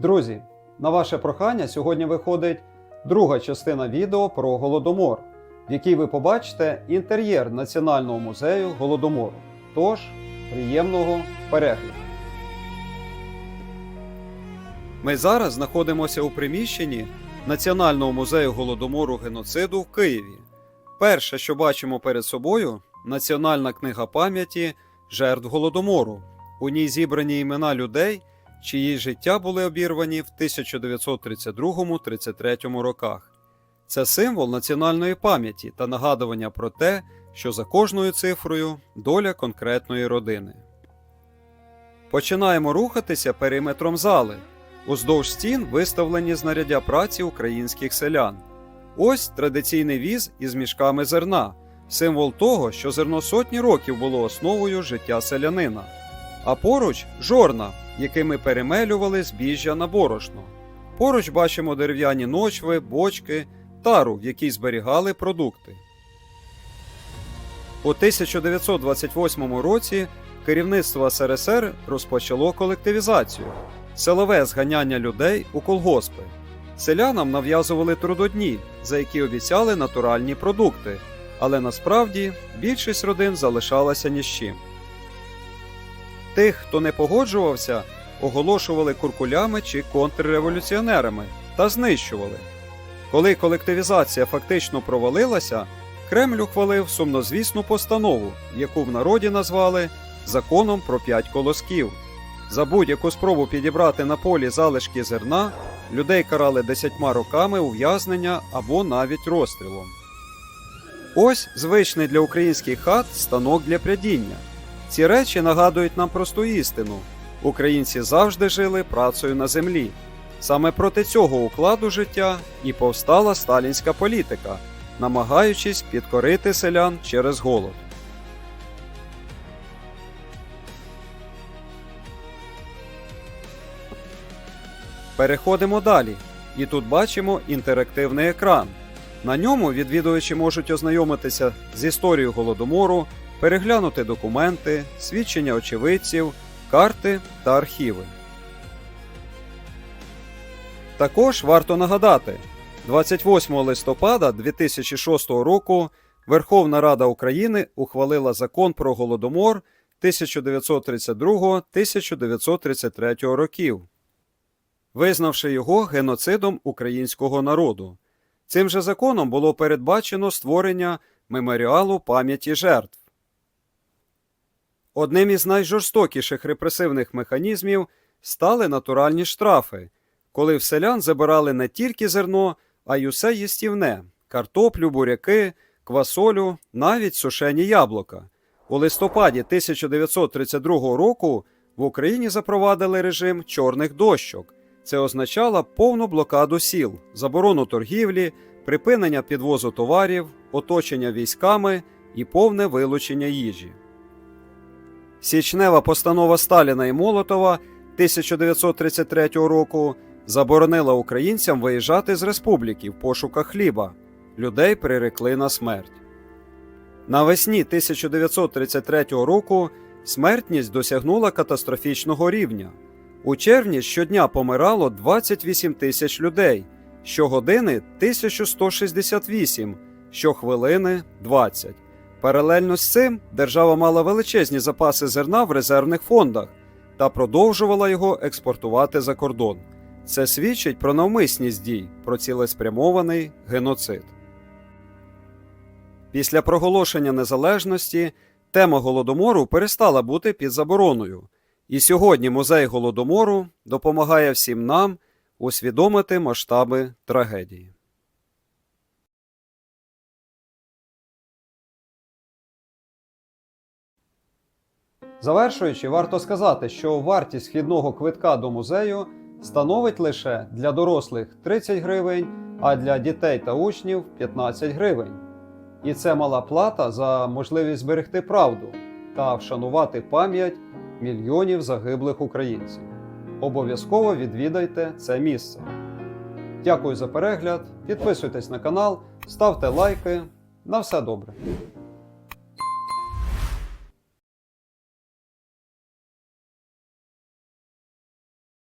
Друзі, на ваше прохання сьогодні виходить друга частина відео про Голодомор, в якій ви побачите інтер'єр Національного музею Голодомору. Тож, приємного перегляду. Ми зараз знаходимося у приміщенні Національного музею Голодомору геноциду в Києві. Перше, що бачимо перед собою, Національна книга пам'яті жертв Голодомору. У ній зібрані імена людей, чиї життя були обірвані в 1932-33 роках. Це символ національної пам'яті та нагадування про те, що за кожною цифрою доля конкретної родини. Починаємо рухатися периметром зали. Уздовж стін виставлені знаряддя праці українських селян. Ось традиційний віз із мішками зерна, символ того, що зерно сотні років було основою життя селянина. А поруч жорна, якими перемелювали збіжжя на борошно. Поруч бачимо дерев'яні ночви, бочки, тару, в якій зберігали продукти. У 1928 році керівництво СРСР розпочало колективізацію силове зганяння людей у колгоспи. Селянам нав'язували трудодні, за які обіцяли натуральні продукти, але насправді більшість родин залишалася ні з чим. Тих, хто не погоджувався, оголошували куркулями чи контрреволюціонерами та знищували. Коли колективізація фактично провалилася, Кремль ухвалив сумнозвісну постанову, яку в народі назвали Законом про п'ять колосків. За будь-яку спробу підібрати на полі залишки зерна людей карали десятьма роками ув'язнення або навіть розстрілом. Ось звичний для українських хат станок для прядіння. Ці речі нагадують нам просту істину: українці завжди жили працею на землі. Саме проти цього укладу життя і повстала сталінська політика, намагаючись підкорити селян через голод. Переходимо далі, і тут бачимо інтерактивний екран. На ньому відвідувачі можуть ознайомитися з історією голодомору, переглянути документи, свідчення очевидців, карти та архіви. Також варто нагадати, 28 листопада 2006 року Верховна Рада України ухвалила закон про голодомор 1932-1933 років визнавши його геноцидом українського народу. Цим же законом було передбачено створення меморіалу пам'яті жертв. Одним із найжорстокіших репресивних механізмів стали натуральні штрафи, коли в селян забирали не тільки зерно, а й усе їстівне картоплю, буряки, квасолю, навіть сушені яблука. У листопаді 1932 року в Україні запровадили режим чорних дощок. Це означало повну блокаду сіл, заборону торгівлі, припинення підвозу товарів, оточення військами і повне вилучення їжі. Січнева постанова Сталіна і Молотова 1933 року заборонила українцям виїжджати з республіки в пошуках хліба. Людей прирекли на смерть. Навесні 1933 року смертність досягнула катастрофічного рівня. У червні щодня помирало 28 тисяч людей, щогодини 1168, щохвилини 20. Паралельно з цим держава мала величезні запаси зерна в резервних фондах та продовжувала його експортувати за кордон. Це свідчить про навмисність дій, про цілеспрямований геноцид. Після проголошення незалежності тема голодомору перестала бути під забороною. І сьогодні музей голодомору допомагає всім нам усвідомити масштаби трагедії. Завершуючи, варто сказати, що вартість вхідного квитка до музею становить лише для дорослих 30 гривень, а для дітей та учнів 15 гривень. І це мала плата за можливість зберегти правду та вшанувати пам'ять мільйонів загиблих українців. Обов'язково відвідайте це місце. Дякую за перегляд, підписуйтесь на канал, ставте лайки. На все добре!